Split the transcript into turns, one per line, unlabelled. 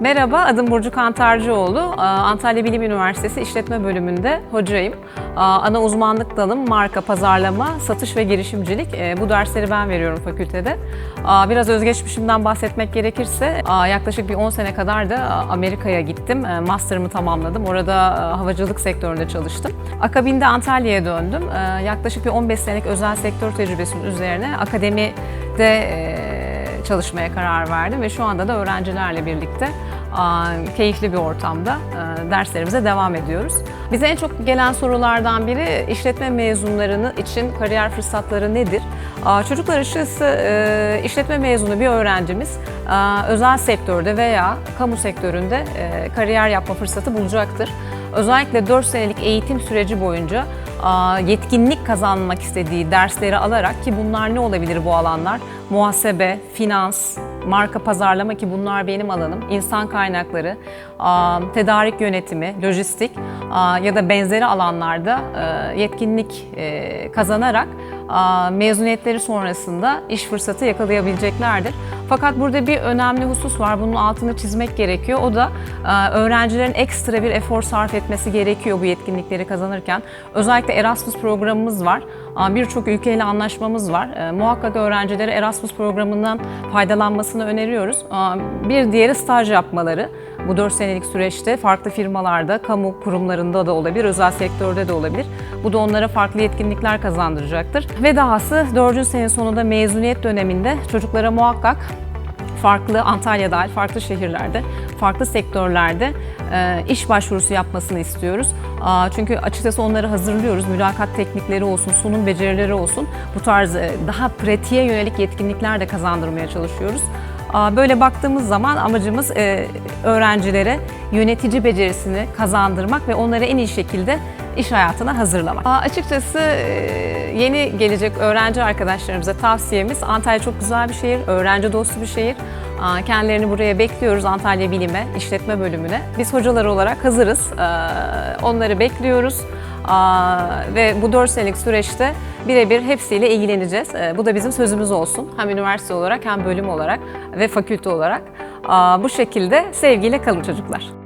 Merhaba, adım Burcu Kantarcıoğlu. Aa, Antalya Bilim Üniversitesi İşletme Bölümünde hocayım. Aa, Ana uzmanlık dalım marka, pazarlama, satış ve girişimcilik. Ee, Bu dersleri ben veriyorum fakültede. Biraz özgeçmişimden bahsetmek gerekirse yaklaşık bir 10 sene kadar da aa, Amerika'ya gittim. Ee, Master'ımı tamamladım. Orada aa, havacılık sektöründe çalıştım. Akabinde Antalya'ya döndüm. Ee, Yaklaşık bir 15 senelik özel sektör tecrübesinin üzerine akademide e, çalışmaya karar verdim ve şu anda da öğrencilerle birlikte keyifli bir ortamda derslerimize devam ediyoruz. Bize en çok gelen sorulardan biri işletme mezunlarının için kariyer fırsatları nedir? Çocuklar açıkçası e, işletme mezunu bir öğrencimiz özel sektörde veya kamu sektöründe e, kariyer yapma fırsatı bulacaktır. Özellikle 4 senelik eğitim süreci boyunca yetkinlik kazanmak istediği dersleri alarak ki bunlar ne olabilir bu alanlar? Muhasebe, finans, marka pazarlama ki bunlar benim alanım, insan kaynakları, tedarik yönetimi, lojistik ya da benzeri alanlarda e, yetkinlik e, kazanarak mezuniyetleri sonrasında iş fırsatı yakalayabileceklerdir. Fakat burada bir önemli husus var. Bunun altını çizmek gerekiyor. O da öğrencilerin ekstra bir efor sarf etmesi gerekiyor bu yetkinlikleri kazanırken. Özellikle Erasmus programımız var. Birçok ülkeyle anlaşmamız var. Muhakkak öğrencilere Erasmus programından faydalanmasını öneriyoruz. Bir diğeri staj yapmaları. Bu 4 senelik süreçte farklı firmalarda, kamu kurumlarında da olabilir, özel sektörde de olabilir. Bu da onlara farklı yetkinlikler kazandıracaktır. Ve dahası 4. sene sonunda mezuniyet döneminde çocuklara muhakkak farklı Antalya dahil farklı şehirlerde, farklı sektörlerde e, iş başvurusu yapmasını istiyoruz. Çünkü açıkçası onları hazırlıyoruz. Mülakat teknikleri olsun, sunum becerileri olsun. Bu tarz e, daha pratiğe yönelik yetkinlikler de kazandırmaya çalışıyoruz. Böyle baktığımız zaman amacımız e, öğrencilere yönetici becerisini kazandırmak ve onları en iyi şekilde iş hayatına hazırlamak. Açıkçası e, yeni gelecek öğrenci arkadaşlarımıza tavsiyemiz Antalya çok güzel bir şehir, öğrenci dostu bir şehir. Kendilerini buraya bekliyoruz Antalya Bilim'e, işletme bölümüne. Biz hocalar olarak hazırız. Onları bekliyoruz. Ve bu 4 senelik süreçte birebir hepsiyle ilgileneceğiz. Ee, Bu da bizim sözümüz olsun. Hem üniversite olarak hem bölüm olarak ve fakülte olarak. Bu şekilde sevgiyle kalın çocuklar.